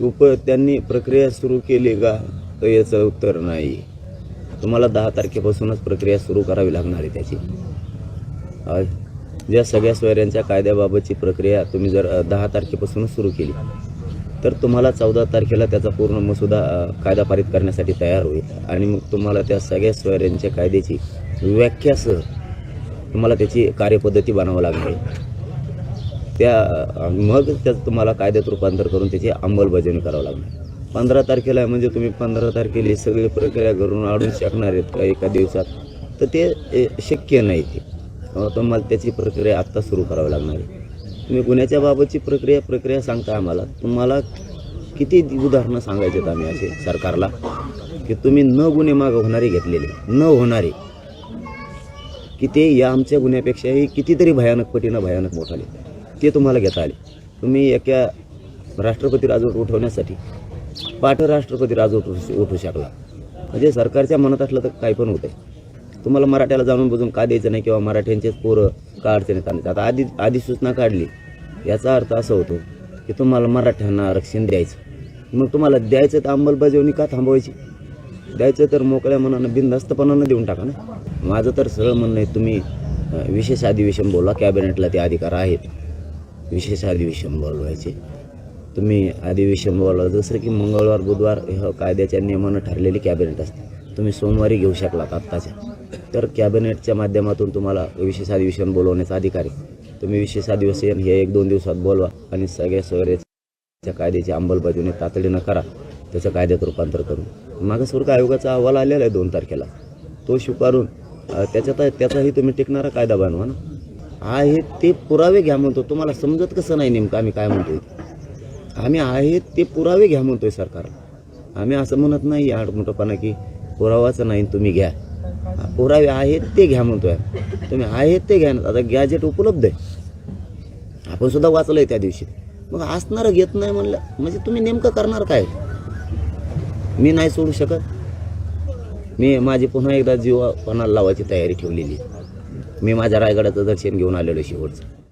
उप त्यांनी प्रक्रिया सुरू केली का? तर याचं उत्तर नाही. तुम्हाला दहा तारखेपासूनच प्रक्रिया सुरू करावी लागणार आहे त्याची. ज्या सगळ्या सोयऱ्यांच्या कायद्याबाबतची प्रक्रिया तुम्ही जर दहा तारखेपासूनच सुरू केली तर तुम्हाला चौदा तारखेला त्याचा पूर्ण मसुदा कायदा पारित करण्यासाठी तयार होईल. आणि मग तुम्हाला त्या सगळ्या सोयऱ्यांच्या कायद्याची व्याख्यासह तुम्हाला त्याची कार्यपद्धती बनावं लागणार आहे. त्या मग त्याचं तुम्हाला कायद्यात रूपांतर करून त्याची अंमलबजावणी करावं लागणार. पंधरा तारखेला आहे म्हणजे तुम्ही पंधरा तारखेला ही सगळी प्रक्रिया करून आणून शकणार आहेत का एका दिवसात? तर ते शक्य नाही ते. तुम्हाला त्याची प्रक्रिया आत्ता सुरू करावी लागणार आहे. तुम्ही गुन्ह्याच्या बाबतची प्रक्रिया प्रक्रिया सांगता आम्हाला. तुम्हाला किती उदाहरणं सांगायचे आहेत आम्ही असे सरकारला? की तुम्ही न गुन्हे मागं होणारे घेतलेले न होणारे. की ते या आमच्या गुन्ह्यापेक्षाही कितीतरी भयानक पटीनं भयानक मोठाले ते तुम्हाला घेता आले. तुम्ही एका राष्ट्रपती राजवट उठवण्यासाठी पाठ राष्ट्रपती राजवट उठू शकला. म्हणजे सरकारच्या मनात असलं तर काही पण होतंय. तुम्हाला मराठ्याला जाणून बुजून का द्यायचं नाही किंवा मराठ्यांचेच पोरं का अडचणीत आणायचं आता आधी आधी सूचना काढली. याचा अर्थ असा होतो की तुम्हाला मराठ्यांना आरक्षण द्यायचं. मग तुम्हाला द्यायचं तर अंमलबजावणी का थांबवायची? द्यायचं तर मोकळ्या मनानं बिनधास्तपणानं देऊन टाका ना. माझं तर सरळ म्हणणं आहे तुम्ही विशेष अधिवेशन बोला. कॅबिनेटला ते अधिकार आहेत. विशेष अधिवेशन बोलवायचे. तुम्ही अधिवेशन बोलवा. जसं की मंगळवार बुधवार ह हो कायद्याच्या नियमानं ठरलेले कॅबिनेट असते. तुम्ही सोमवारी घेऊ शकलात आत्ताच्या. तर कॅबिनेटच्या माध्यमातून तुम्हाला विशेष अधिवेशन बोलवण्याचा अधिकार आहे. तुम्ही विशेष अधिवेशन हे एक दोन दिवसात बोलवा आणि सगळ्या सगळ्या कायद्याची अंमलबजावणी तातडीनं करा. त्याचं कायद्यात रूपांतर करून. मागासवर्ग आयोगाचा अहवाल आलेला आहे दोन तारखेला. तो स्वीकारून त्याच्यात त्याचाही तुम्ही टिकणारा कायदा बनवा ना. आहे ते पुरावे घ्या म्हणतो. तुम्हाला समजत कसं नाही नेमकं आम्ही काय म्हणतोय? आम्ही आहेत ते पुरावे घ्या म्हणतोय सरकार. आम्ही असं म्हणत नाही आडमोठपणा की पुरावाचं नाही तुम्ही घ्या. पुरावे आहेत ते घ्या म्हणतोय. तुम्ही आहेत ते घ्या ना आता गॅजेट उपलब्ध आहे. आपण सुद्धा वाचलंय त्या दिवशी. मग असणारं घेत नाही म्हणलं म्हणजे तुम्ही नेमकं करणार काय? मी नाही सोडू शकत. मी माझी पुन्हा एकदा जीवपणाला लावायची तयारी ठेवलेली आहे. मी माझ्या रायगडाचं दर्शन घेऊन आलेलो शेवटचं.